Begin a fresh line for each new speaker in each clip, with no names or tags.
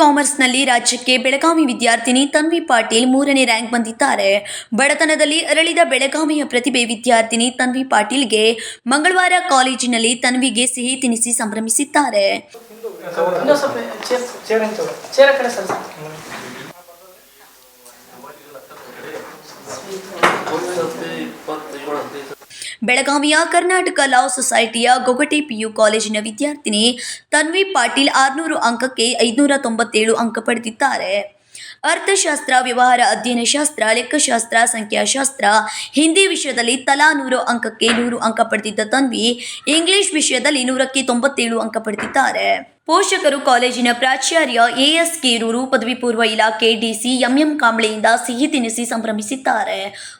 ಕಾಮರ್ಸ್ನಲ್ಲಿ ರಾಜ್ಯಕ್ಕೆ ಬೆಳಗಾವಿ ವಿದ್ಯಾರ್ಥಿನಿ ತನ್ವಿ ಪಾಟೀಲ್ ಮೂರನೇ ರ್ಯಾಂಕ್ ಬಂದಿದ್ದಾರೆ. ಬಡತನದಲ್ಲಿ ಅರಳಿದ ಬೆಳಗಾವಿಯ ಪ್ರತಿಭೆ ವಿದ್ಯಾರ್ಥಿನಿ ತನ್ವಿ ಪಾಟೀಲ್ಗೆ ಮಂಗಳವಾರ ಕಾಲೇಜಿನಲ್ಲಿ ತನ್ವಿಗೆ ಸಿಹಿ ತಿನಿಸಿ ಸಂಭ್ರಮಿಸಿದ್ದಾರೆ. ಬೆಳಗಾವಿಯ ಕರ್ನಾಟಕ ಲಾ ಸೊಸೈಟಿಯ ಗೊಗಟೆ ಪಿಯು ಕಾಲೇಜಿನ ವಿದ್ಯಾರ್ಥಿನಿ ತನ್ವಿ ಪಾಟೀಲ್ ಆರುನೂರು ಅಂಕಕ್ಕೆ ಐದುನೂರ ತೊಂಬತ್ತೇಳು ಅಂಕ ಪಡೆದಿದ್ದಾರೆ. ಅರ್ಥಶಾಸ್ತ್ರ, ವ್ಯವಹಾರ ಅಧ್ಯಯನ ಶಾಸ್ತ್ರ, ಲೆಕ್ಕಶಾಸ್ತ್ರ, ಸಂಖ್ಯಾಶಾಸ್ತ್ರ, ಹಿಂದಿ ವಿಷಯದಲ್ಲಿ ತಲಾ ನೂರು ಅಂಕಕ್ಕೆ ನೂರು ಅಂಕ ಪಡೆದಿದ್ದ ತನ್ವಿ ಇಂಗ್ಲಿಷ್ ವಿಷಯದಲ್ಲಿ ನೂರಕ್ಕೆ ತೊಂಬತ್ತೇಳು ಅಂಕ ಪಡೆದಿದ್ದಾರೆ. ಪೋಷಕರು ಕಾಲೇಜಿನ ಪ್ರಾಚಾರ್ಯ ಎಎಸ್ ಕೇರೂರು ಪದವಿ ಪೂರ್ವ ಇಲಾಖೆ ಡಿಸಿ ಎಂಎಂ ಕಾಂಬ್ಳೆಯಿಂದ ಸಿಹಿ ತಿನಿಸಿ ಸಂಭ್ರಮಿಸಿದ್ದಾರೆ.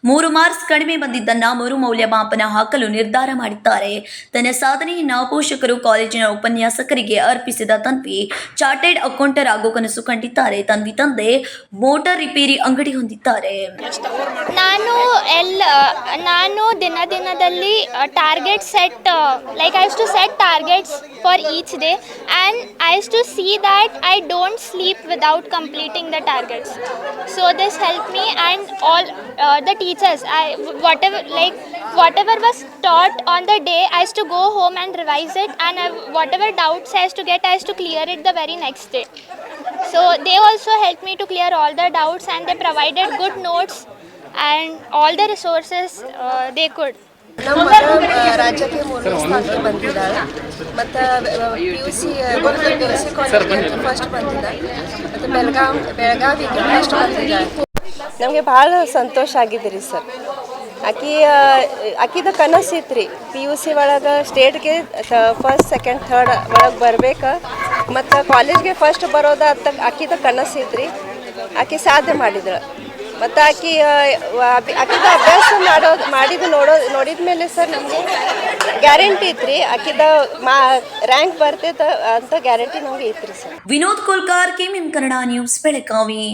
ಮೂರು ಮಾರ್ಕ್ಸ್ ಕಡಿಮೆ ಬಂದಿದ್ದನ್ನ ಮರು ಮೌಲ್ಯಮಾಪನ ಹಾಕಲು ನಿರ್ಧಾರ ಮಾಡಿದ್ದಾರೆ. ತನ್ನ ಸಾಧನೆಯನ್ನ ಪೋಷಕರು ಕಾಲೇಜಿನ ಉಪನ್ಯಾಸಕರಿಗೆ ಅರ್ಪಿಸಿದ ತನ್ವಿ, ಚಾರ್ಟೆಡ್ ಅಕೌಂಟರ್ ಆಗೋ ಕನಸು ಕಂಡಿದ್ದಾರೆ. ತನ್ವಿ ತಂದೆ ಮೋಟಾರ್ ರಿಪೇರಿ ಅಂಗಡಿ ಹೊಂದಿದ್ದಾರೆ.
ನಾನು ಎಲ್ಲ ನಾನು ದಿನ ದಿನದಲ್ಲಿ target set like I to set targets for each day and I used to see that I don't sleep without completing the targets. So this helped me and all uh, the teachers. I whatever like whatever was taught on the day, I used to go home and revise it, and I, whatever doubts I used to get, I used to clear it the very next day. So they also helped me to clear all the doubts, and they provided good notes and all the resources uh, they could.
ನಮ್ಮ ರಾಜ್ಯಕ್ಕೆ ಮೂರನೇ ಸ್ಥಾನಕ್ಕೆ ಬಂದಿದ್ದಾಳೆ ಮತ್ತು P U C P U C ಕಾಲೇಜಿಗೆ first ಬಂದಿದ್ದಾಳೆ ಮತ್ತು ಬೆಳಗಾವ್ ಬೆಳಗಾವಿಗೆ ಫಸ್ಟ್ ಬಂದಿದ್ದಾಳೆ ನಮಗೆ ಭಾಳ ಸಂತೋಷ ಆಗಿದ್ರಿ ಸರ್. ಆಕಿ ಆಕಿದ ಕನಸು ಇತ್ತು ರೀ ಪಿ ಯು ಸಿ ಒಳಗೆ ಸ್ಟೇಟ್ಗೆ ಫಸ್ಟ್ ಸೆಕೆಂಡ್ ಥರ್ಡ್ ಒಳಗೆ ಬರ್ಬೇಕು. ಮತ್ತು ಕಾಲೇಜ್ಗೆ ಫಸ್ಟ್ ಬರೋದ ಅಂತ ಆಕಿದ ಕನಸು ಇತ್ತು ರೀ ಆಕೆ ಸಾಧನೆ ಮಾಡಿದಳು ಮತ್ತು ಆಕಿ ಆಕಿದ ಅಭ್ಯಾಸ ಮಾಡೋ ಮಾಡಿದ್ದು ನೋಡೋ ನೋಡಿದ ಮೇಲೆ ಸರ್ ನಮಗೆ ಗ್ಯಾರಂಟಿ ಇತ್ತು ರೀ ಆಕಿದ ಮಾ ರ್ಯಾಂಕ್ ಬರ್ತೈತೆ ಅಂತ ಗ್ಯಾರಂಟಿ ನಮಗೆ ಇತ್ತು ರೀ sir.
Vinod Kolkar KM Kannada news Belagavi.